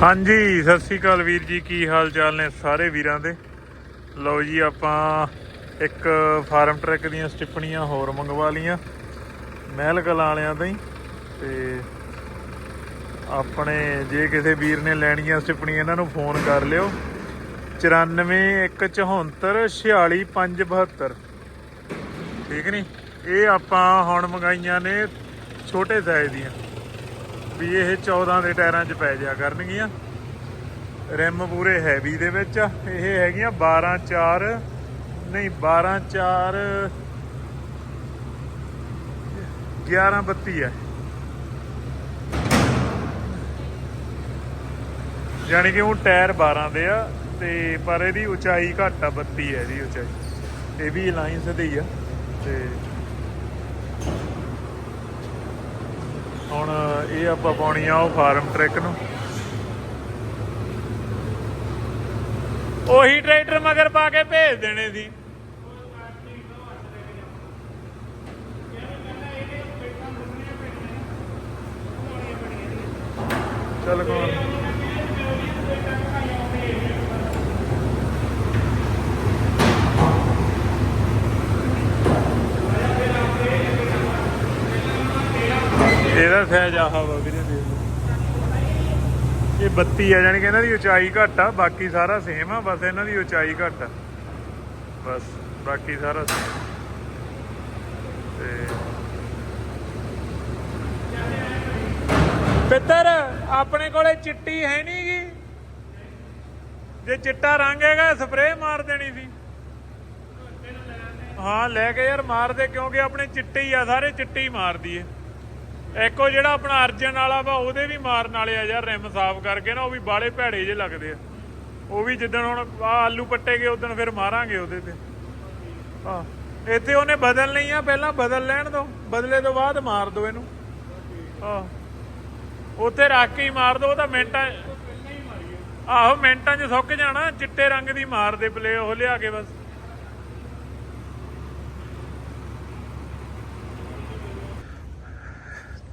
ਹਾਂਜੀ, ਸਤਿ ਸ੍ਰੀ ਅਕਾਲ ਵੀਰ ਜੀ, ਕੀ ਹਾਲ ਚਾਲ ਨੇ ਸਾਰੇ ਵੀਰਾਂ ਦੇ? ਲਓ ਜੀ, ਆਪਾਂ ਇੱਕ ਫਾਰਮ ਟਰੈਕ ਦੀਆਂ ਸਟਿੱਪਣੀਆਂ ਹੋਰ ਮੰਗਵਾ ਲੀਆਂ ਮਹਿਲ ਕਲਾਂ ਵਾਲਿਆਂ ਤੋਂ ਹੀ, ਤੇ ਆਪਣੇ ਜੇ ਕਿਸੇ ਵੀਰ ਨੇ ਲੈਣੀਆਂ ਸਟਿੱਪਣੀਆਂ ਇਹਨਾਂ ਨੂੰ ਫੋਨ ਕਰ ਲਿਓ। 9414465572 ਠੀਕ ਨਹੀਂ ਇਹ ਆਪਾਂ ਹੁਣ ਮੰਗਾਈਆਂ ਨੇ ਛੋਟੇ ਸਾਈਜ਼ ਦੀਆਂ। ਵੀ ਇਹ 14 ਦੇ ਟਾਇਰਾਂ 'ਚ ਪੈ ਜਾ ਕਰਨਗੀਆਂ। ਰਿਮ ਪੂਰੇ ਹੈਵੀ ਦੇ ਵਿੱਚ ਆ। ਇਹ ਹੈਗੀਆਂ 12 4 ਨਹੀਂ 12 4 11 32 ਹੈ ਯਾਨੀ ਕਿ ਉਹ ਟਾਇਰ 12 ਦੇ ਆ ਤੇ ਪਰ ਇਹਦੀ ਉਚਾਈ ਘੱਟ ਆ 32 ਹੈ ਇਹਦੀ ਉਚਾਈ। ਇਹ ਵੀ ਅਲਾਈਨਸ ਦੇ ਹੀ ਆ ਤੇ ਹੁਣ ਇਹ ਆਪਾਂ ਪਾਉਣੀ ਆ ਉਹ ਫਾਰਮ ਟਰੈਕ ਨੂੰ। ਉਹੀ ਟਰੈਕਟਰ ਮਗਰ ਪਾ ਕੇ ਭੇਜ ਦੇਣੇ ਸੀ। ਚੱਲ ਕੋਣ? ਇਹਦਾ ਸਾਈਜ਼ ਆਹ ਵਾ ਵੀਰੇ ਦੇਖ ਇਹ 32 ਆ ਜਾਨੀ ਕਿ ਇਹਨਾਂ ਦੀ ਉਚਾਈ ਘੱਟ ਆ, ਬਾਕੀ ਸਾਰਾ ਸੇਮ ਆ, ਬਸ ਇਹਨਾਂ ਦੀ ਉਚਾਈ ਘੱਟ ਆ। ਬਸ, ਬਾਕੀ ਸਾਰਾ same। ਤੇ ਪਿੱਤਰ, ਆਪਣੇ ਕੋਲੇ ਚਿੱਟੀ ਹੈ ਨਹੀਂ ਗੀ। ਜੇ ਚਿੱਟਾ ਰੰਗ ਹੈਗਾ ਸਪਰੇਅ ਮਾਰ ਦੇਣੀ ਸੀ। ਹਾਂ, ਲੈ ਕੇ ਯਾਰ ਮਾਰ ਦੇ, ਕਿਉਂਕਿ ਆਪਣੇ ਚਿੱਟੇ ਹੀ ਆ, ਸਾਰੇ ਚਿੱਟੇ ਹੀ ਮਾਰਦੀ ਏ ਇੱਕੋ ਜਿਹੜਾ ਆਪਣਾ ਅਰਜਨ ਵਾਲਾ ਵਾ, ਉਹਦੇ ਵੀ ਮਾਰਨ ਵਾਲੇ ਆ ਯਾਰ, ਰਿਮ ਸਾਫ਼ ਕਰਕੇ ਨਾ, ਉਹ ਵੀ ਬਾਲੇ ਭੈੜੇ ਜੇ ਲੱਗਦੇ ਆ। ਉਹ ਵੀ ਜਿੱਦਣ ਹੁਣ ਆਹ ਆਲੂ ਪੱਟੇ ਉਦੋਂ ਫਿਰ ਮਾਰਾਂਗੇ ਉਹਦੇ ਤੇ। ਹਾਂ, ਇੱਥੇ ਉਹਨੇ ਬਦਲ ਨਹੀਂ ਆ, ਪਹਿਲਾਂ ਬਦਲ ਲੈਣ ਦੋ, ਬਦਲੇ ਤੋਂ ਬਾਅਦ ਮਾਰ ਦੋ ਇਹਨੂੰ। ਹਾਂ, ਉੱਥੇ ਰੱਖ ਕੇ ਹੀ ਮਾਰ ਦੋ, ਉਹ ਤਾਂ ਮਿੰਟਾਂ ਆਹੋ, ਮਿੰਟਾਂ 'ਚ ਸੁੱਕ ਜਾਣਾ, ਚਿੱਟੇ ਰੰਗ ਦੀ ਮਾਰ ਦੇ ਪਲੇ, ਉਹ ਲਿਆ ਕੇ ਬਸ।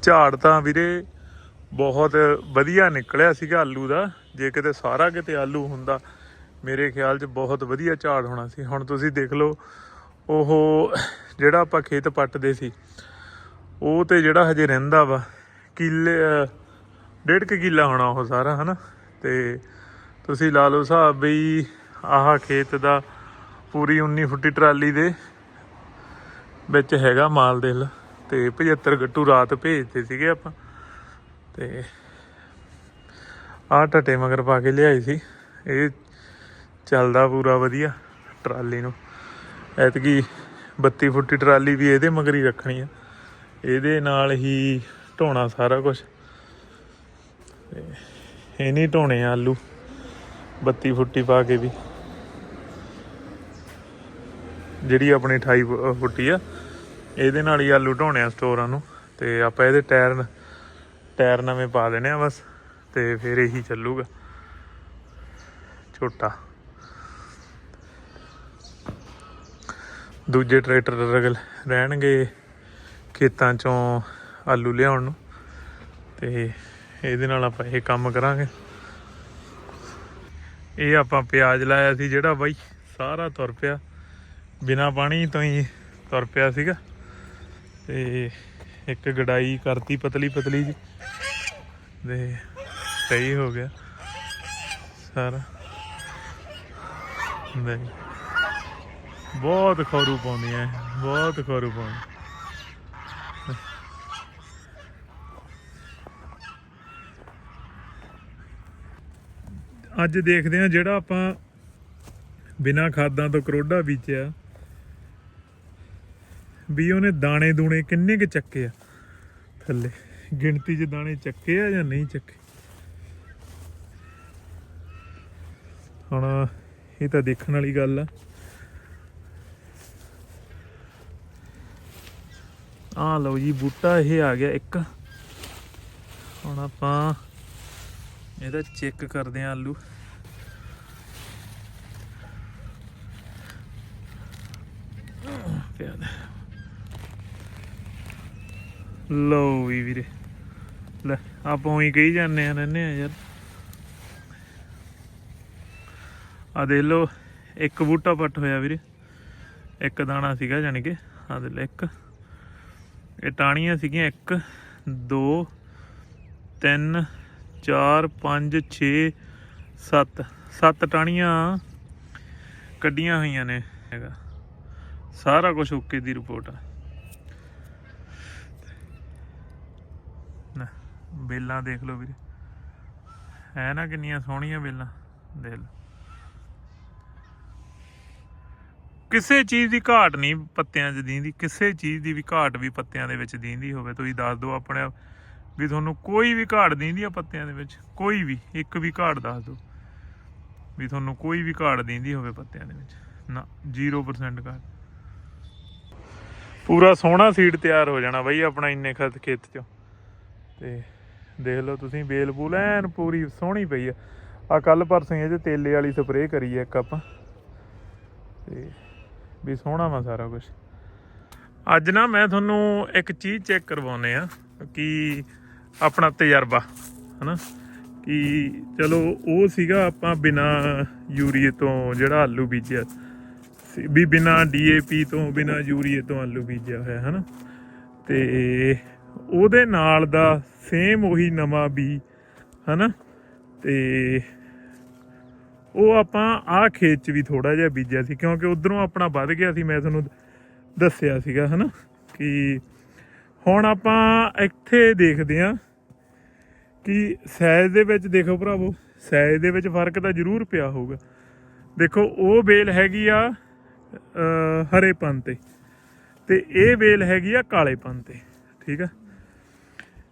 ਝਾੜ ਤਾਂ ਵੀਰੇ ਬਹੁਤ ਵਧੀਆ ਨਿਕਲਿਆ ਸੀਗਾ ਆਲੂ ਦਾ। ਜੇ ਕਿਤੇ ਸਾਰਾ ਕਿਤੇ ਆਲੂ ਹੁੰਦਾ, ਮੇਰੇ ਖਿਆਲ 'ਚ ਬਹੁਤ ਵਧੀਆ ਝਾੜ ਹੋਣਾ ਸੀ। ਹੁਣ ਤੁਸੀਂ ਦੇਖ ਲਓ, ਉਹ ਜਿਹੜਾ ਆਪਾਂ ਖੇਤ ਪੱਟਦੇ ਸੀ, ਉਹ ਤੇ ਜਿਹੜਾ ਹਜੇ ਰਹਿੰਦਾ ਵਾ, ਕਿੱਲੇ, ਡੇਢ ਕੁ ਕਿੱਲਾ ਹੋਣਾ ਉਹ ਸਾਰਾ, ਹਨਾ? ਤੇ ਤੁਸੀਂ ਲਾ ਲਓ ਹਿਸਾਬ ਵੀ ਆਹ ਖੇਤ ਦਾ ਪੂਰੀ 19 ਫੁੱਟੀ ਟਰਾਲੀ ਦੇ ਵਿੱਚ ਹੈਗਾ ਮਾਲ ਦੇ ਲ। ਤੇ 75 ਗੱਟੂ ਰਾਤ ਭੇਜਦੇ ਸੀਗੇ ਆਪਾਂ। ਤੇ ਆਹ ਟਟੇ ਮਗਰ ਪਾ ਕੇ ਲਿਆਈ ਸੀ। ਇਹ ਚੱਲਦਾ ਪੂਰਾ ਵਧੀਆ ਟਰਾਲੀ ਨੂੰ। ਐਤਕੀ 32 ਫੁੱਟੀ ਟਰਾਲੀ ਵੀ ਇਹਦੇ ਮਗਰ ਹੀ ਰੱਖਣੀ ਆ। ਇਹਦੇ ਨਾਲ ਹੀ ਢੋਣਾ ਸਾਰਾ ਕੁਝ ਇਹ ਨਹੀਂ ਢੋਣੇ ਆਲੂ। 32 ਫੁੱਟੀ ਪਾ ਕੇ ਵੀ। ਜਿਹੜੀ ਆਪਣੀ 28 ਫੁ- ਫੁੱਟੀ ਆ। ਇਹਦੇ ਨਾਲ ਹੀ ਆਲੂ ਢੋਣੇ ਆ ਸਟੋਰਾਂ ਨੂੰ, ਤੇ ਆਪਾਂ ਇਹਦੇ ਟਾਇਰ ਟਾਇਰ ਨਵੇਂ ਪਾ ਦੇਣੇ ਆ ਬਸ, ਤੇ ਫਿਰ ਇਹੀ ਚੱਲੂਗਾ। ਛੋਟਾ। ਦੂਜੇ ਟਰੈਕਟਰ ਰਗਲ ਰਹਿਣਗੇ ਖੇਤਾਂ ਚੋਂ ਆਲੂ ਲਿਆਉਣ ਨੂੰ, ਤੇ ਇਹਦੇ ਨਾਲ ਆਪਾਂ ਇਹ ਕੰਮ ਕਰਾਂਗੇ। ਇਹ ਆਪਾਂ ਪਿਆਜ਼ ਲਾਇਆ ਸੀ ਜਿਹੜਾ ਬਾਈ, ਸਾਰਾ ਤੁਰ ਪਿਆ। ਬਿਨਾ ਪਾਣੀ ਤੋਂ ਹੀ ਤੁਰ ਪਿਆ ਸੀਗਾ। ਤੇ ਇੱਕ ਗੜਾਈ ਕਰਤੀ ਪਤਲੀ ਪਤਲੀ ਜੀ। ਤੇ ਸਹੀ ਹੋ ਗਿਆ। ਸਾਰਾ। ਨਹੀਂ। ਬਹੁਤ ਖਰੂ ਪਾਉਂਦੀਆਂ ਬਹੁਤ ਖਰੂ ਪਾਉਂਦੀਆਂ ਅੱਜ ਦੇਖਦੇ ਹਾਂ ਜਿਹੜਾ ਆਪਾਂ ਬਿਨਾ ਖਾਦਾਂ ਤੋਂ ਕਰੋਡਾ ਬੀਜਿਆ ਵੀ ਉਹਨੇ ਦਾਣੇ ਦੂਣੇ ਕਿੰਨੇ ਕੁ ਚੱਕੇ ਆ? ਥੱਲੇ। ਗਿਣਤੀ 'ਚ ਦਾਣੇ ਚੱਕੇ ਆ ਜਾਂ ਨਹੀਂ ਚੱਕੇ? ਹੁਣ ਇਹ ਤਾਂ ਦੇਖਣ ਵਾਲੀ ਗੱਲ ਆ। ਆ ਲਓ ਜੀ, ਬੂਟਾ ਇਹ ਆ ਗਿਆ ਇੱਕ। ਹੁਣ ਆਪਾਂ ਇਹਦਾ ਚੈੱਕ ਕਰਦੇ ਆ ਆਲੂ ਪਿਆ ਦੇ। ਲਓ ਵੀ ਵੀਰੇ। ਲੈ, ਆਪਾਂ ਉਹੀ ਕਹੀ ਜਾਂਦੇ ਆ ਰਹਿੰਦੇ ਆ ਯਾਰ। ਆ ਦੇਖ ਲਓ, ਇੱਕ ਬੂਟਾ ਪੱਟ ਹੋਇਆ ਵੀਰੇ। ਇੱਕ ਦਾਣਾ ਸੀਗਾ ਜਾਣੀ ਕਿ ਆ ਦੇ ਲੈ ਇੱਕ। ਇਹ ਟਾਣੀਆਂ ਸੀਗੀਆਂ 1 2 3 4 5 6 7 ਸੱਤ ਟਾਣੀਆਂ ਕੱਢੀਆਂ ਹੋਈਆਂ ਨੇ। ਹੈਗਾ। ਸਾਰਾ ਕੁਝ ਓਕੇ ਦੀ ਰਿਪੋਰਟ ਆ ਨਾ ਬੇਲਾਂ ਦੇਖ ਲਓ ਵੀਰੇ। ਹੈ ਨਾ ਕਿੰਨੀਆਂ ਸੋਹਣੀਆਂ ਬੇਲਾਂ, ਦੇਖ ਲਓ। ਕਿਸੇ ਚੀਜ਼ ਦੀ ਘਾਟ ਨਹੀਂ ਪੱਤਿਆਂ 'ਚ ਦੀਂਦੀ, ਕਿਸੇ ਚੀਜ਼ ਦੀ ਵੀ ਘਾਟ ਵੀ ਪੱਤਿਆਂ ਦੇ ਵਿੱਚ ਦੀਂਦੀ ਹੋਵੇ। ਤੁਸੀਂ ਦੱਸ ਦਿਓ ਆਪਣੇ ਵੀ ਤੁਹਾਨੂੰ ਕੋਈ ਵੀ ਘਾਟ ਦੀਂਦੀ ਆ ਪੱਤਿਆਂ ਦੇ ਵਿੱਚ, ਕੋਈ ਵੀ, ਇੱਕ ਵੀ ਘਾਟ ਦੱਸ ਦਿਓ। ਵੀ ਤੁਹਾਨੂੰ ਕੋਈ ਵੀ ਘਾਟ ਦੀਂਦੀ ਹੋਵੇ ਪੱਤਿਆਂ ਦੇ ਵਿੱਚ, ਨਾ 0% ਘਾਟ। ਪੂਰਾ ਸੋਹਣਾ ਸੀਡ ਤਿਆਰ ਹੋ ਜਾਣਾ ਬਈ ਆਪਣਾ ਇੰਨੇ ਖਤ ਖੇਤ 'ਚੋਂ। ਤੇ ਦੇਖ ਲਓ ਤੁਸੀਂ ਬੇਲ ਬੂਲ ਐਨ ਪੂਰੀ ਸੋਹਣੀ ਪਈ ਆ। ਆ ਕੱਲ ਪਰਸੋਂ ਹੀ ਇਹ ਤੇਲੇ ਵਾਲੀ ਸਪਰੇਅ ਕਰੀ ਆ ਇੱਕ ਆਪਾਂ। ਤੇ ਵੀ ਸੋਹਣਾ ਵਾ ਸਾਰਾ ਕੁਝ ਅੱਜ ਨਾ ਮੈਂ ਤੁਹਾਨੂੰ ਇੱਕ ਚੀਜ਼ ਚੈੱਕ ਕਰਵਾਉਨੇ ਆ ਕਿ ਆਪਣਾ ਤਜਰਬਾ ਹਨਾ? ਕਿ ਚਲੋ ਉਹ ਸੀਗਾ ਆਪਾਂ ਬਿਨਾ ਯੂਰੀਏ ਤੋਂ ਜਿਹੜਾ ਆਲੂ ਬੀਜਿਆ। ਸੀ, ਵੀ ਬਿਨਾ ਡੀਏਪੀ ਤੋਂ ਬਿਨਾ ਯੂਰੀਏ ਤੋਂ ਆਲੂ ਬੀਜਿਆ ਹੋਇਆ ਹਨਾ? ਤੇ ਉਹਦੇ ਨਾਲ ਦਾ ਸੇਮ ਉਹੀ ਨਵਾਂ ਬੀ ਹਨਾ? ਤੇ ਉਹ ਆਪਾਂ ਆਹ ਖੇਤ 'ਚ ਵੀ ਥੋੜਾ ਜਿਹਾ ਬੀਜਿਆ ਸੀ ਕਿਉਂਕਿ ਉਧਰੋਂ ਆਪਣਾ ਵੱਧ ਗਿਆ ਸੀ ਮੈਂ ਤੁਹਾਨੂੰ ਦੱਸਿਆ ਸੀਗਾ ਹਨਾ? ਕਿ ਹੁਣ ਆਪਾਂ ਇੱਥੇ ਦੇਖਦੇ ਆ ਕਿ ਸਾਈਜ਼ ਦੇ ਵਿੱਚ ਦੇਖੋ ਭਰਾਵੋ ਸਾਈਜ਼ ਦੇ ਵਿੱਚ ਫ਼ਰਕ ਤਾਂ ਜ਼ਰੂਰ ਪਿਆ ਹੋਊਗਾ। ਦੇਖੋ ਉਹ ਬੇਲ ਹੈਗੀ ਆ ਅਹ, ਹਰੇ ਪਨ ਤੇ ਤੇ ਇਹ ਬੇਲ ਹੈਗੀ ਆ ਕਾਲੇ ਪਨ ਤੇ ਠੀਕ ਆ?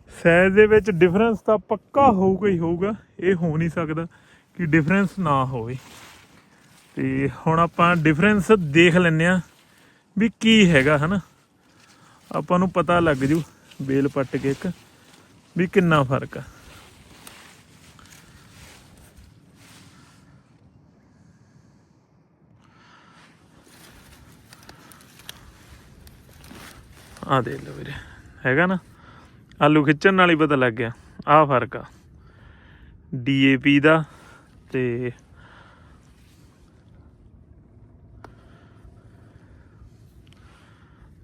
ਸਾਈਜ਼ ਦੇ ਵਿੱਚ ਡਿਫਰੈਂਸ ਤਾਂ ਪੱਕਾ ਹੋਊਗਾ ਹੀ ਹੋਊਗਾ, ਇਹ ਹੋ ਨਹੀਂ ਸਕਦਾ ਕਿ ਡਿਫਰੈਂਸ ਨਾ ਹੋਵੇ। ਤੇ ਹੁਣ ਆਪਾਂ ਡਿਫਰੈਂਸ ਦੇਖ ਲੈਂਦੇ ਆ ਵੀ ਕੀ ਹੈਗਾ, ਹਨਾ? ਆਪਾਂ ਨੂੰ ਪਤਾ ਲੱਗ ਜੂ, ਬੇਲ ਪੱਟ ਕੇ ਇੱਕ, ਵੀ ਕਿੰਨਾ ਫ਼ਰਕ ਆ। ਆ ਦੇ ਲਓ ਵੀਰੇ, ਹੈਗਾ ਨਾ? ਆਲੂ ਖਿੱਚਣ ਨਾਲ ਹੀ ਪਤਾ ਲੱਗ ਗਿਆ। ਆਹ ਫ਼ਰਕ ਆ। ਡੀਏਪੀ ਦਾ ਤੇ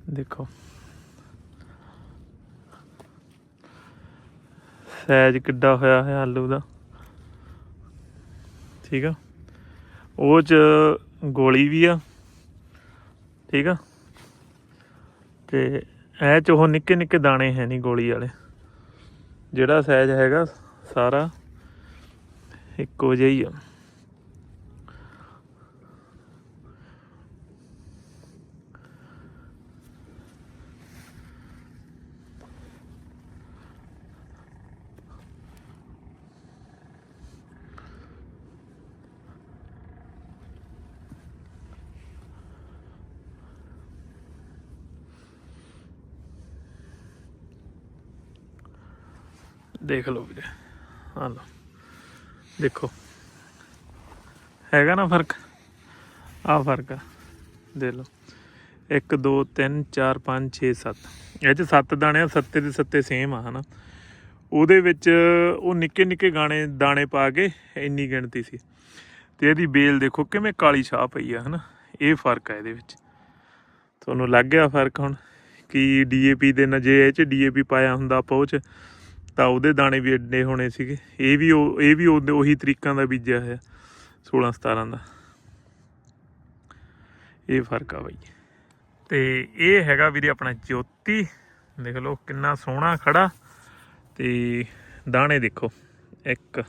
ਦੇਖੋ। ਸਾਈਜ਼ ਕਿੱਡਾ ਹੋਇਆ ਹੈ ਆਲੂ ਦਾ। ਠੀਕ ਆ। ਉਹ ਚ ਗੋਲੀ ਵੀ ਆ। ਠੀਕ ਆ। ਤੇ ਇਹ ਚ ਉਹ ਨਿੱਕੇ ਨਿੱਕੇ ਦਾਣੇ ਹੈ ਨਹੀਂ ਗੋਲੀ ਵਾਲੇ। ਜਿਹੜਾ ਸਾਈਜ਼ ਹੈਗਾ ਸਾਰਾ ਇੱਕੋ ਜਿਹਾ ਹੀ ਆ। ਦੇਖ ਲਓ ਵੀਰੇ। ਆ ਲਓ। ਦੇਖੋ। ਹੈਗਾ ਨਾ ਫ਼ਰਕ? ਆ ਫ਼ਰਕ ਆ। ਦੇ ਲਓ। 1 2 3 4 5 6 7 ਇਹ ਚ 7 ਦਾਣੇ ਆ, ਸੱਤੇ ਦੇ ਸੱਤੇ ਸੇਮ ਆ, ਹਨਾ? ਉਹਦੇ ਵਿੱਚ ਉਹ ਨਿੱਕੇ ਨਿੱਕੇ ਗਾਣੇ, ਦਾਣੇ ਪਾ ਕੇ ਇੰਨੀ ਗਿਣਤੀ ਸੀ। ਤੇ ਇਹਦੀ ਬੇਲ ਦੇਖੋ ਕਿਵੇਂ ਕਾਲੀ ਛਾਹ ਪਈ ਆ, ਹਨਾ? ਇਹ ਫ਼ਰਕ ਆ ਇਹਦੇ ਵਿੱਚ। ਤੁਹਾਨੂੰ ਲੱਗ ਗਿਆ ਫ਼ਰਕ ਹੁਣ? ਕਿ ਡੀਏਪੀ ਦੇ ਨਾਲ ਜੇ ਇਹ ਚ ਡੀਏਪੀ ਪਾਇਆ ਹੁੰਦਾ ਆਪਾਂ ਉਹ ਚ? ਤਾਂ ਉਹਦੇ ਦਾਣੇ ਵੀ ਐਡੇ ਹੋਣੇ ਸੀਗੇ। ਇਹ ਵੀ ਉਹ ਇਹ ਵੀ ਉਹਦੇ- ਉਹੀ ਤਰੀਕਾਂ ਦਾ ਬੀਜਿਆ ਹੋਇਆ। 16 17 ਦਾ। ਇਹ ਫ਼ਰਕ ਆ ਬਾਈ। ਤੇ ਇਹ ਹੈਗਾ ਵੀਰੇ ਆਪਣਾ ਜੋਤੀ। ਦੇਖ ਲਓ ਕਿੰਨਾ ਸੋਹਣਾ ਖੜਾ। ਤੇ ਦਾਣੇ ਦੇਖੋ। 1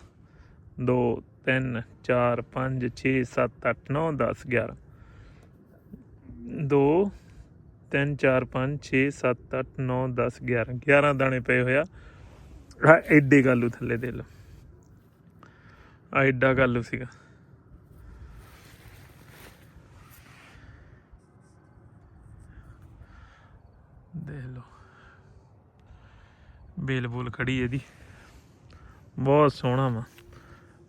2 3 4 5 6 7 8 9 10 11 2 3 4 5 6 7 8 9 10 11 11 ਦਾਣੇ ਪਏ ਹੋਇਆ ਆ ਐਡੇ ਗਾਲੂ ਥੱਲੇ ਦੇ ਲਓ। ਆ ਐਡਾ ਗਾਲੂ ਸੀਗਾ। ਦੇਖ ਲੋ ਬੇਲ ਬੂਲ ਖੜੀ ਇਹਦੀ। ਬਹੁਤ ਸੋਹਣਾ ਵਾ।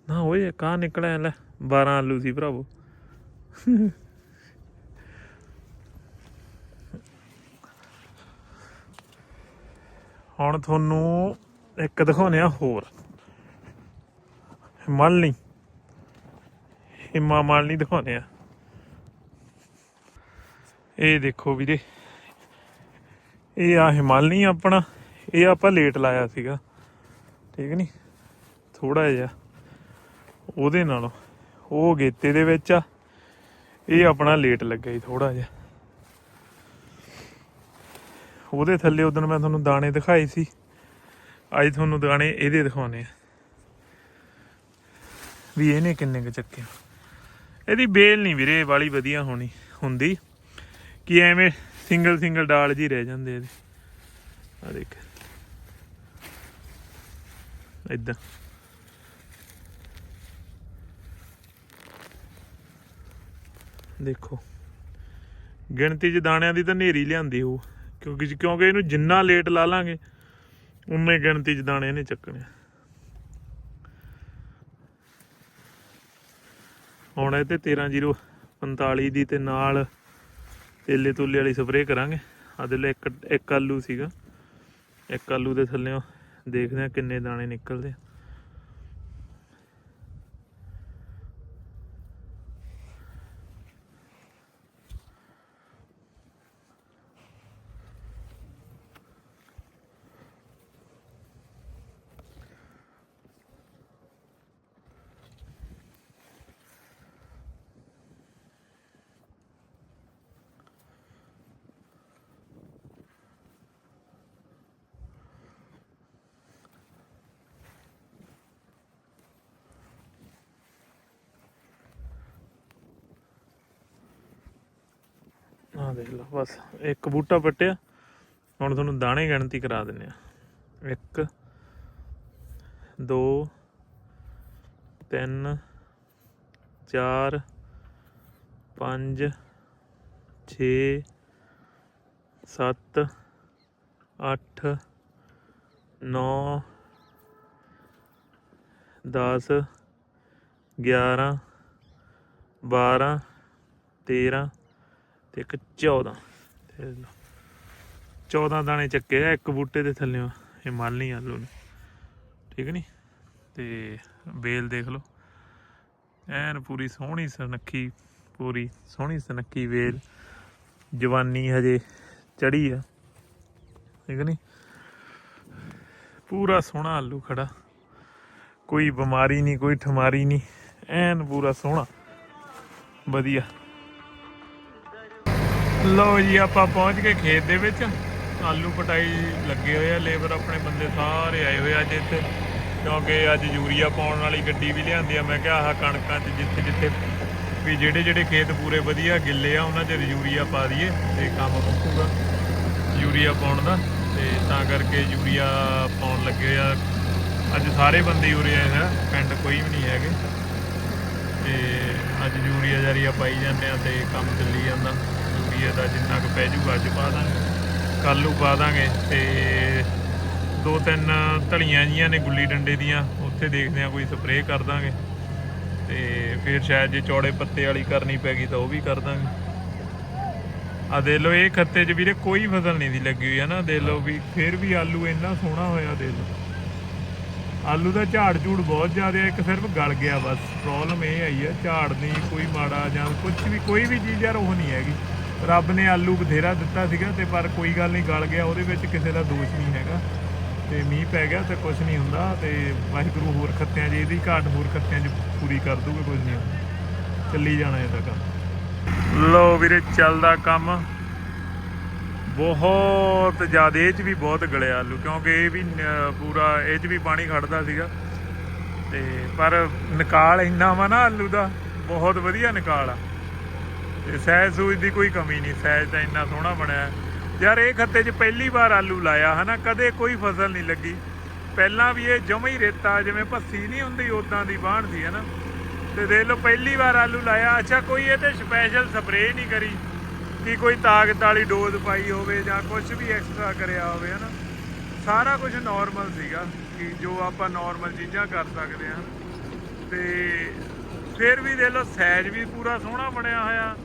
ਨਾ ਓਏ ਕਾ ਨਿਕਲਿਆ ਲੈ? 12 ਆਲੂ ਸੀ ਭਰਾਵੋ। ਹੁਣ ਤੁਹਾਨੂੰ ਇੱਕ ਦਿਖਾਉਂਦੇ ਆ ਹੋਰ। ਹਿਮਾਲਨੀ ਹਿਮਾ ਮਾਲਨੀ ਨਹੀਂ ਦਿਖਾਉਨੇ ਆ ਇਹ ਦੇਖੋ ਵੀਰੇ। ਇਹ ਆ ਹਿਮਾਲਨੀ ਆਪਣਾ। ਇਹ ਆਪਾਂ ਲੇਟ ਲਾਇਆ ਸੀਗਾ। ਠੀਕ ਨਹੀਂ ਥੋੜਾ ਜਿਹਾ। ਉਹਦੇ ਨਾਲੋਂ। ਉਹ ਗੇਤੇ ਦੇ ਵਿੱਚ ਆ। ਇਹ ਆਪਣਾ ਲੇਟ ਲੱਗਾ ਜੀ ਥੋੜਾ ਜਿਹਾ। ਉਹਦੇ ਥੱਲੇ ਉਦੋਂ ਮੈਂ ਤੁਹਾਨੂੰ ਦਾਣੇ ਦਿਖਾਏ ਸੀ। ਅੱਜ ਤੁਹਾਨੂੰ ਦੁਕਾਨੇ ਇਹਦੇ ਦਿਖਾਉਣੇ ਆ। ਵੀ ਇਹਨੇ ਕਿੰਨੇ ਕੁ ਚੱਕੇ ਇਹਦੀ ਬੇਲ ਨਹੀਂ ਵੀਰੇ ਵਾਲੀ ਵਧੀਆ ਹੋਣੀ, ਹੁੰਦੀ। ਕਿ ਐਵੇਂ ਸਿੰਗਲ ਸਿੰਗਲ ਡਾਲ ਜੀ ਰਹਿ ਜਾਂਦੇ ਇਹਦੇ। ਆ ਦੇਖ। ਇਦਾਂ ਦੇਖੋ। ਗਿਣਤੀ ਚ ਦਾਣਿਆਂ ਦੀ ਤਾਂ ਨੇਰੀ ਲਿਆਂਦੀ ਉਹ ਕਿਉਂਕਿ ਕਿਉਂਕਿ ਇਹਨੂੰ ਜਿੰਨਾ ਲੇਟ ਲਾ ਲਾਂਗੇ ਉਨੇ ਗਿਣਤੀ ਚ ਦਾਣੇ ਇਹਨੇ ਚੱਕਣੇ। ਆ। ਹੁਣ ਇਹ ਤੇ 13045 ਦੀ ਤੇ ਨਾਲ ਤੇਲੇ ਤੁਲੇ ਵਾਲੀ ਸਪਰੇਅ ਕਰਾਂਗੇ। ਆ ਦੇ ਲੈ, ਇੱਕ ਇੱਕ ਆਲੂ ਸੀਗਾ। ਇੱਕ ਆਲੂ ਦੇ ਥੱਲੇੋਂ ਦੇਖਦੇ ਆ ਕਿੰਨੇ ਦਾਣੇ ਨਿਕਲਦੇ ਆ। ਦੇਖ ਲਓ, ਬਸ, ਇੱਕ ਬੂਟਾ ਪੱਟਿਆ, ਹੁਣ ਤੁਹਾਨੂੰ ਦਾਣੇ ਗਿਣਤੀ ਕਰਾ ਦਿੰਨੇ ਆ ਇੱਕ, ਦੋ, ਤਿੰਨ, ਚਾਰ, ਪੰਜ, ਛੇ, ਸੱਤ, ਅੱਠ, ਨੌ, ਦਸ, ਗਿਆਰਾਂ, ਬਾਰਾਂ, ਤੇਰਾਂ ਤੇ ਇੱਕ 14 ਤੇ ਲਓ 14 ਦਾਣੇ ਚੱਕੇ ਆ, ਇੱਕ ਬੂਟੇ ਦੇ ਥੱਲੇੋਂ ਹਿਮਾਲਨੀ ਆਲੂ ਨੇ। ਠੀਕ ਨਹੀਂ ਤੇ ਬੇਲ ਦੇਖ ਲਓ। ਐਨ ਪੂਰੀ ਸੋਹਣੀ ਸਨੱਖੀ, ਪੂਰੀ ਸੋਹਣੀ ਸਨੱਖੀ ਵੇਲ। ਜਵਾਨੀ ਹਜੇ ਚੜੀ ਆ। ਠੀਕ ਨਹੀਂ ਪੂਰਾ ਸੋਹਣਾ ਆਲੂ ਖੜਾ। ਕੋਈ ਬਿਮਾਰੀ ਨਹੀਂ ਕੋਈ ਠਮਾਰੀ ਨਹੀਂ ਐਨ ਪੂਰਾ ਸੋਹਣਾ। ਵਧੀਆ। ਲਓ ਜੀ, ਆਪਾਂ ਪਹੁੰਚ ਗਏ ਖੇਤ ਦੇ ਵਿੱਚ। ਆਲੂ ਪਟਾਈ ਲੱਗੇ ਹੋਏ ਆ, ਲੇਬਰ ਆਪਣੇ ਬੰਦੇ ਸਾਰੇ ਆਏ ਹੋਏ ਆ ਅੱਜ ਇੱਥੇ। ਕਿਉਂਕਿ ਅੱਜ ਯੂਰੀਆ ਪਾਉਣ ਵਾਲੀ ਗੱਡੀ ਵੀ ਲਿਆਂਦੀ ਆ। ਮੈਂ ਕਿਹਾ, ਆਹ ਕਣਕਾਂ 'ਚ ਜਿੱਥੇ ਜਿੱਥੇ ਵੀ ਜਿਹੜੇ ਜਿਹੜੇ ਖੇਤ ਪੂਰੇ ਵਧੀਆ ਗਿੱਲੇ ਆ, ਉਹਨਾਂ 'ਚ ਯੂਰੀਆ ਪਾ ਦਈਏ ਤੇ ਕੰਮ ਮੁੱਕੂਗਾ ਯੂਰੀਆ ਪਾਉਣ ਦਾ। ਤੇ ਤਾਂ ਕਰਕੇ ਯੂਰੀਆ ਪਾਉਣ ਲੱਗੇ ਆ। ਅੱਜ ਸਾਰੇ ਬੰਦੇ ਯੂਰੀਆ ਉਰੇ ਆ, ਪਿੰਡ ਕੋਈ ਵੀ ਨਹੀਂ ਹੈਗੇ। ਤੇ ਅੱਜ ਯੂਰੀਆ ਜਾਰੀਆ ਪਾਈ ਜਾਂਦੇ ਆ ਤੇ ਕੰਮ ਚੱਲੀ ਜਾਂਦਾ। ਯੂਰੀਆ ਦਾ ਜਿੰਨਾ ਕੁ ਪੈ ਜੂਗਾ ਅੱਜ ਪਾ ਦਾਂਗੇ। ਕੱਲ੍ਹ ਨੂੰ ਪਾ ਦਾਂਗੇ ਤੇ ਦੋ ਤਿੰਨ ਧਲੀਆਂ ਜੀਆਂ ਨੇ ਗੁੱਲੀ ਡੰਡੇ ਦੀਆਂ ਉੱਥੇ ਦੇਖਦੇ ਆ ਕੋਈ ਸਪਰੇਅ ਕਰ ਦਾਂਗੇ। ਤੇ ਫਿਰ ਸ਼ਾਇਦ ਜੇ ਚੌੜੇ ਪੱਤੇ ਵਾਲੀ ਕਰਨੀ ਪੈ ਗਈ ਤਾਂ ਉਹ ਵੀ ਕਰ ਦਾਂਗੇ। ਆ ਦੇ ਲਓ ਇਹ ਖੱਤੇ 'ਚ ਵੀਰੇ ਕੋਈ ਫਸਲ ਨਹੀਂ ਦੀ ਲੱਗੀ ਹੋਈ ਹੈ ਨਾ ਦੇ ਲਓ ਵੀ ਫਿਰ ਵੀ ਆਲੂ ਇੰਨਾ ਸੋਹਣਾ ਹੋਇਆ ਦੇ ਲਓ। ਆਲੂ ਦਾ ਝਾੜ ਝੂੜ ਬਹੁਤ ਜ਼ਿਆਦਾ ਹੈ, ਇੱਕ ਸਿਰਫ ਗਲ ਗਿਆ ਬਸ। ਪ੍ਰੋਬਲਮ ਇਹ ਆਈ ਹੈ ਝਾੜ ਨਹੀਂ ਕੋਈ ਮਾੜਾ ਜਾਂ ਕੁਝ ਵੀ ਕੋਈ ਵੀ ਚੀਜ਼ ਯਾਰ ਉਹ ਨਹੀਂ ਹੈਗੀ। ਰੱਬ ਨੇ ਆਲੂ ਬਥੇਰਾ ਦਿੱਤਾ ਸੀਗਾ ਤੇ ਪਰ ਕੋਈ ਗੱਲ ਨਹੀਂ, ਗਲ ਗਿਆ। ਉਹਦੇ ਵਿੱਚ ਕਿਸੇ ਦਾ ਦੋਸ਼ ਨਹੀਂ ਹੈਗਾ। ਤੇ ਮੀਂਹ ਪੈ ਗਿਆ ਤੇ ਕੁਝ ਨਹੀਂ ਹੁੰਦਾ ਤੇ ਵਾਹਿਗੁਰੂ ਹੋਰ ਖੱਤਿਆਂ 'ਚ, ਇਹਦੀ ਘਾਟ ਹੋਰ ਖੱਤਿਆਂ 'ਚ ਪੂਰੀ ਕਰ ਦੂਗਾ ਕੁਝ ਨਹੀਂ ਚੱਲੀ ਜਾਣਾ ਇਹਦਾ ਕੰਮ। ਲੋ ਵੀਰੇ, ਚੱਲਦਾ ਕੰਮ। ਬਹੁਤ ਜ਼ਿਆਦਾ, ਇਹ ਚ ਵੀ ਬਹੁਤ ਗਲਿਆ ਆਲੂ, ਕਿਉਂਕਿ ਇਹ ਵੀ ਪੂਰਾ, ਇਹ ਚ ਵੀ ਪਾਣੀ ਖੜਦਾ ਸੀਗਾ। ਤੇ ਪਰ ਨਿਕਾਲ ਇੰਨਾ ਵਾ ਨਾ ਆਲੂ ਦਾ, ਬਹੁਤ ਵਧੀਆ ਨਿਕਾਲ ਆ। ਤੇ ਸਹਿਜ ਸੂਜ ਦੀ ਕੋਈ ਕਮੀ ਨਹੀਂ, ਸਹਿਜ ਤਾਂ ਇੰਨਾ ਸੋਹਣਾ ਬਣਿਆ ਯਾਰ ਇਹ ਖੱਤੇ 'ਚ ਪਹਿਲੀ ਵਾਰ ਆਲੂ ਲਾਇਆ, ਹਨਾ? ਕਦੇ ਕੋਈ ਫਸਲ ਨਹੀਂ ਲੱਗੀ। ਪਹਿਲਾਂ ਵੀ ਇਹ ਜਮਾ ਹੀ ਰੇਤਾ, ਜਿਵੇਂ ਭੱਸੀ ਨਹੀਂ ਹੁੰਦੀ ਉਦਾਂ ਦੀ ਬਾਣ ਸੀ, ਹਨਾ? ਤੇ ਦੇਖ ਲਓ, ਪਹਿਲੀ ਵਾਰ ਆਲੂ ਲਾਇਆ। ਅੱਛਾ, ਕੋਈ ਇਹ ਤੇ ਸਪੈਸ਼ਲ ਸਪਰੇਅ ਨਹੀਂ ਕਰੀ ਕਿ ਕੋਈ ਤਾਕਤ ਵਾਲੀ ਡੋਜ਼ ਪਾਈ ਹੋਵੇ ਜਾਂ ਕੁਝ ਵੀ ਐਕਸਟਰਾ ਕਰਿਆ ਹੋਵੇ, ਹਨਾ? ਸਾਰਾ ਕੁਝ ਨਾਰਮਲ ਸੀਗਾ ਕਿ ਜੋ ਆਪਾਂ ਨਾਰਮਲ ਚੀਜ਼ਾਂ ਕਰ ਸਕਦੇ ਹਾਂ। ਤੇ ਫਿਰ ਵੀ ਦੇਖ ਲਓ ਸਾਈਜ਼ ਵੀ ਪੂਰਾ ਸੋਹਣਾ ਬਣਿਆ ਹੋਇਆ।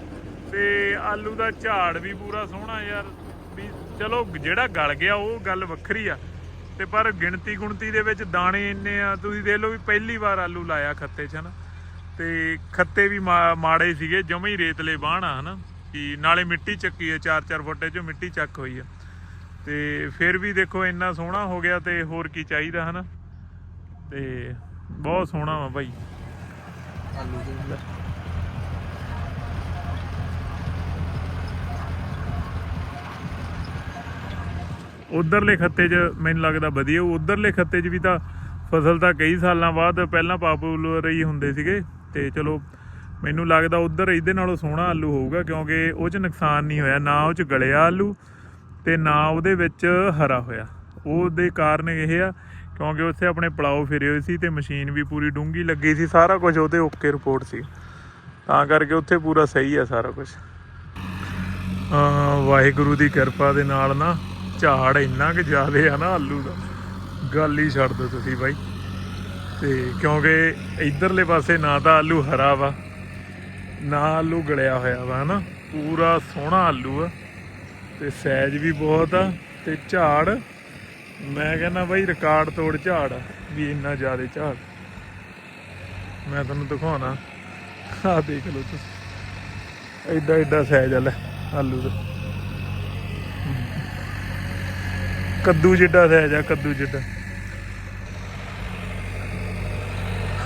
ਤੇ ਆਲੂ ਦਾ ਝਾੜ ਵੀ ਪੂਰਾ ਸੋਹਣਾ ਯਾਰ। ਵੀ ਚਲੋ, ਜਿਹੜਾ ਗਲ ਗਿਆ, ਉਹ ਗੱਲ ਵੱਖਰੀ ਆ। ਤੇ ਪਰ ਗਿਣਤੀ ਗੁਣਤੀ ਦੇ ਵਿੱਚ ਦਾਣੇ ਇੰਨੇ ਆ, ਤੁਸੀਂ ਦੇਖ ਲਓ ਵੀ ਪਹਿਲੀ ਵਾਰ ਆਲੂ ਲਾਇਆ ਖੱਤੇ 'ਚ ਨਾ ਤੇ ਖੱਤੇ ਵੀ ਮਾ- ਮਾੜੇ ਸੀਗੇ ਜਮੇ ਹੀ ਰੇਤਲੇ ਬਾਣ ਆ, ਹਨਾ। ਕਿ ਨਾਲੇ ਮਿੱਟੀ ਚੱਕੀ ਹੈ 4-4 ਫੁੱਟੇ ਚੋਂ ਮਿੱਟੀ ਚੱਕ ਹੋਈ ਆ। ਤੇ ਫਿਰ ਵੀ ਦੇਖੋ, ਇੰਨਾ ਸੋਹਣਾ ਹੋ ਗਿਆ ਤੇ ਹੋਰ ਕੀ ਚਾਹੀਦਾ, ਹਨਾ। ਤੇ ਬਹੁਤ ਸੋਹਣਾ ਵਾ ਭਾਈ ਆਲੂ ਦੇ ਉਧਰਲੇ ਖੱਤੇ 'ਚ ਮੈਨੂੰ ਲੱਗਦਾ ਵਧੀਆ ਉਧਰਲੇ ਖੱਤੇ 'ਚ ਵੀ ਤਾਂ ਫਸਲ ਤਾਂ ਕਈ ਸਾਲਾਂ ਬਾਅਦ ਪਹਿਲਾਂ ਪਾਪੂਲਰ ਹੀ ਹੁੰਦੇ ਸੀਗੇ। ਤੇ ਚਲੋ, ਮੈਨੂੰ ਲੱਗਦਾ ਉਧਰ ਇਹਦੇ ਨਾਲੋਂ ਸੋਹਣਾ ਆਲੂ ਹੋਊਗਾ ਕਿਉਂਕਿ ਉਹ 'ਚ ਨੁਕਸਾਨ ਨਹੀਂ ਹੋਇਆ। ਨਾ ਉਹ 'ਚ ਗਲਿਆ ਆਲੂ ਤੇ ਨਾ ਉਹਦੇ ਵਿੱਚ ਹਰਾ ਹੋਇਆ। ਉਹਦੇ ਕਾਰਨ ਇਹ ਆ, ਕਿਉਂਕਿ ਉੱਥੇ ਆਪਣੇ ਪਲਾਓ ਫਿਰੇ ਹੋਏ ਸੀ ਤੇ ਮਸ਼ੀਨ ਵੀ ਪੂਰੀ ਡੂੰਗੀ ਲੱਗੀ ਸੀ। ਸਾਰਾ ਕੁਝ ਉਹਦੇ ਓਕੇ ਰਿਪੋਰਟ ਸੀ। ਤਾਂ ਕਰਕੇ ਉੱਥੇ ਪੂਰਾ ਸਹੀ ਆ ਸਾਰਾ ਕੁਝ। ਵਾਹਿਗੁਰੂ ਦੀ ਕਿਰਪਾ ਦੇ ਨਾਲ ਨਾ ਝਾੜ ਇੰਨਾ ਕਿ ਜ਼ਿਆਦੇ ਆ ਨਾ ਆਲੂ ਦਾ। ਗੱਲ ਹੀ ਛੱਡ ਦਿਓ ਤੁਸੀਂ ਬਾਈ। ਤੇ ਕਿਉਂਕਿ ਇਧਰਲੇ ਪਾਸੇ ਨਾ ਤਾਂ ਆਲੂ ਹਰਾ ਵਾ, ਨਾ ਆਲੂ ਗਲਿਆ ਹੋਇਆ ਵਾ, ਹਨਾ। ਪੂਰਾ ਸੋਹਣਾ ਆਲੂ ਆ। ਤੇ ਸਾਈਜ਼ ਵੀ ਬਹੁਤ ਆ। ਤੇ ਝਾੜ, ਮੈਂ ਕਹਿੰਦਾ ਬਾਈ ਰਿਕਾਰਡ ਤੋੜ ਝਾੜ ਆ, ਵੀ ਇੰਨਾ ਜ਼ਿਆਦਾ ਝਾੜ। ਮੈਂ ਤੁਹਾਨੂੰ ਦਿਖਾਉਣਾ। ਆਹ ਦੇਖ ਲਓ ਤੁਸੀਂ। ਐਡਾ ਐਡਾ ਸਾਈਜ਼ ਆ ਲੈ, ਆਲੂ ਦਾ। ਕੱਦੂ ਜਿੱਡਾ ਸਾਈਜ਼ ਆ ਕੱਦੂ ਜਿੱਡਾ।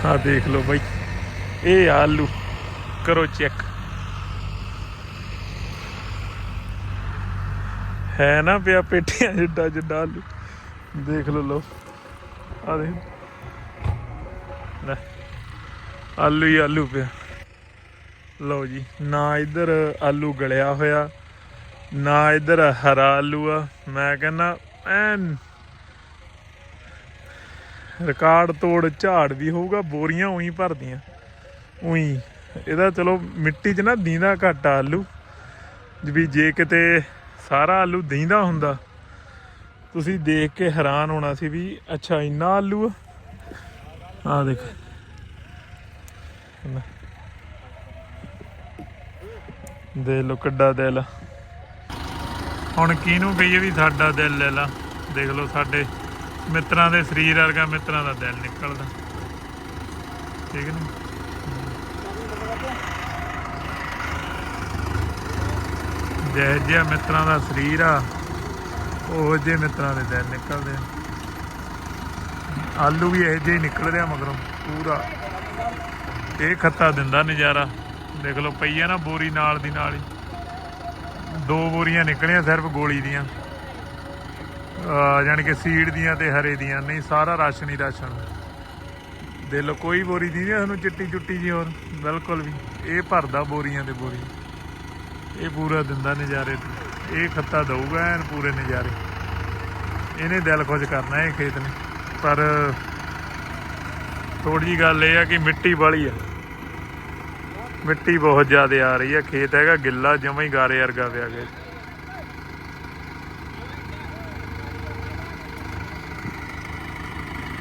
ਹਾਂ ਦੇਖ ਲਓ ਬਾਈ, ਇਹ ਆਲੂ। ਕਰੋ ਚੈੱਕ ਹੈ ਨਾ ਪਿਆ ਪੇਟੀਆਂ ਜਿੱਡਾ ਜਿੱਡਾ ਆਲੂ। ਦੇਖ ਲਓ ਲੋ ਆ ਦੇਖ। ਲੈ, ਆਲੂ ਹੀ ਆਲੂ ਪਿਆ। ਲਓ ਜੀ, ਨਾ ਇੱਧਰ ਆਲੂ ਗਲਿਆ ਹੋਇਆ, ਨਾ ਇੱਧਰ ਹਰਾ ਆਲੂ ਆ। ਮੈਂ ਕਹਿੰਦਾ ਐਨ। ਰਿਕਾਰਡ ਤੋੜ ਝਾੜ ਵੀ ਹੋਊਗਾ, ਬੋਰੀਆਂ ਉਹੀ ਭਰਦੀਆਂ। ਉਹੀ। ਇਹਦਾ ਚਲੋ ਮਿੱਟੀ 'ਚ ਨਾ ਦੀਂਦਾ ਘੱਟ ਆਲੂ। ਵੀ ਜੇ ਕਿਤੇ ਸਾਰਾ ਆਲੂ ਦੀਂਦਾ ਹੁੰਦਾ, ਤੁਸੀਂ ਦੇਖ ਕੇ ਹੈਰਾਨ ਹੋਣਾ ਸੀ ਵੀ ਅੱਛਾ, ਇੰਨਾ ਆਲੂ ਆ। ਦੇਖ। ਦੇ ਲੋ ਕਿੱਡਾ ਦਿਲ। ਹੁਣ ਕਿਹਨੂੰ ਕਹੀਏ ਵੀ ਸਾਡਾ ਦਿਲ ਲੈ ਲਾ। ਦੇਖ ਲਓ ਸਾਡੇ ਮਿੱਤਰਾਂ ਦੇ ਸਰੀਰ ਵਰਗਾ ਮਿੱਤਰਾਂ ਦਾ ਦਿਲ ਨਿਕਲਦਾ। ਠੀਕ ਨੇ? ਜਿਹੋ ਜਿਹਾ ਮਿੱਤਰਾਂ ਦਾ ਸਰੀਰ ਆ, ਉਹ ਜਿਹੇ ਮਿੱਤਰਾਂ ਦੇ ਦਿਲ ਨਿਕਲਦੇ ਆਲੂ ਵੀ ਇਹੋ ਜਿਹੇ ਹੀ ਨਿਕਲ ਰਿਹਾ ਮਗਰੋਂ ਪੂਰਾ। ਇਹ ਖੱਤਾ ਦਿੰਦਾ ਨਜ਼ਾਰਾ। ਦੇਖ ਲਓ ਪਈ ਆ ਨਾ ਬੋਰੀ ਨਾਲ ਦੀ ਨਾਲ ਹੀ। ਦੋ ਬੋਰੀਆਂ ਨਿਕਲੀਆਂ ਸਿਰਫ ਗੋਲੀ ਦੀਆਂ। ਯਾਨੀ ਕਿ ਸੀਡ ਦੀਆਂ ਤੇ ਹਰੇ ਦੀਆਂ, ਨਹੀਂ, ਸਾਰਾ ਰਾਸ਼ਨ ਹੀ ਰਾਸ਼ਨ ਦੇ ਲੋ ਕੋਈ ਬੋਰੀ ਦੀ ਨਹੀਂ ਤੁਹਾਨੂੰ ਚਿੱਟੀ ਚੁੱਟੀ ਜੀ ਹੋਰ, ਬਿਲਕੁਲ ਵੀ। ਇਹ ਭਰਦਾ ਬੋਰੀਆਂ ਤੇ ਬੋਰੀ। ਇਹ ਪੂਰਾ ਦਿੰਦਾ ਨਜ਼ਾਰੇ ਇਹ ਖੱਤਾ ਦਊਗਾ ਐਨ ਪੂਰੇ ਨਜ਼ਾਰੇ। ਇਹਨੇ ਦਿਲ ਖੁਸ਼ ਕਰਨਾ ਇਹ ਖੇਤ ਨੇ। ਪਰ ਥੋੜੀ ਜੀ ਗੱਲ ਇਹ ਆ ਕਿ ਮਿੱਟੀ ਵਾਲੀ ਆ। ਮਿੱਟੀ ਬਹੁਤ ਜ਼ਿਆਦਾ ਆ ਰਹੀ ਆ। ਖੇਤ ਹੈਗਾ ਗਿੱਲਾ, ਜਮਾ ਹੀ ਗਾਰੇ ਵਰਗਾ ਪਿਆ ਗਿਆ